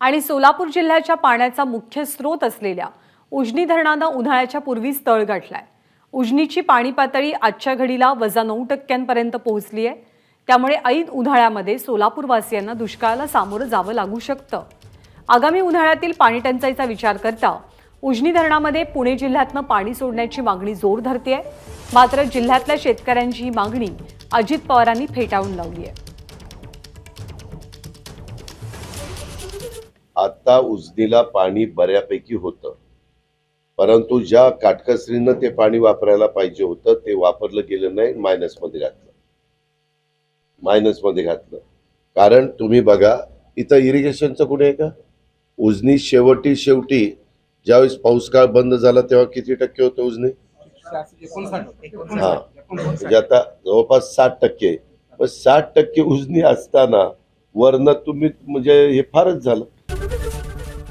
आणि सोलापूर जिल्ह्याच्या पाण्याचा मुख्य स्रोत असलेल्या उजनी धरणानं उन्हाळ्याच्या पूर्वीच तळ गाठलाय. उजनीची पाणी पातळी आजच्या घडीला वजा नऊ टक्क्यांपर्यंत पोहोचली आहे. त्यामुळे ऐन उन्हाळ्यामध्ये सोलापूरवासियांना दुष्काळाला सामोरं जावं लागू शकतं. आगामी उन्हाळ्यातील पाणी टंचाईचा विचार करता उजनी धरणामध्ये पुणे जिल्ह्यातनं पाणी सोडण्याची मागणी जोर धरते आहे मात्र जिल्ह्यातल्या शेतकऱ्यांची ही मागणी अजित पवारांनी फेटाळून लावली आहे आता उजनीला पाणी बऱ्यापैकी होतं. परंतु ज्या काटकसरीनं ते पाणी वापरायला पाहिजे होतं ते वापरलं गेलं नाही मायनसमध्ये घातलं. मायनसमध्ये घातलं. कारण तुम्ही बघा इथं इरिगेशनचं कुठे आहे का? उजनी शेवटी शेवटी ज्यावेळेस पाऊस काळ बंद झाला तेव्हा किती टक्के होतं उजनी? हा. म्हणजे आता जवळपास साठ टक्के पण साठ टक्के उजनी असताना वरनं तुम्ही म्हणजे हे फारच झालं.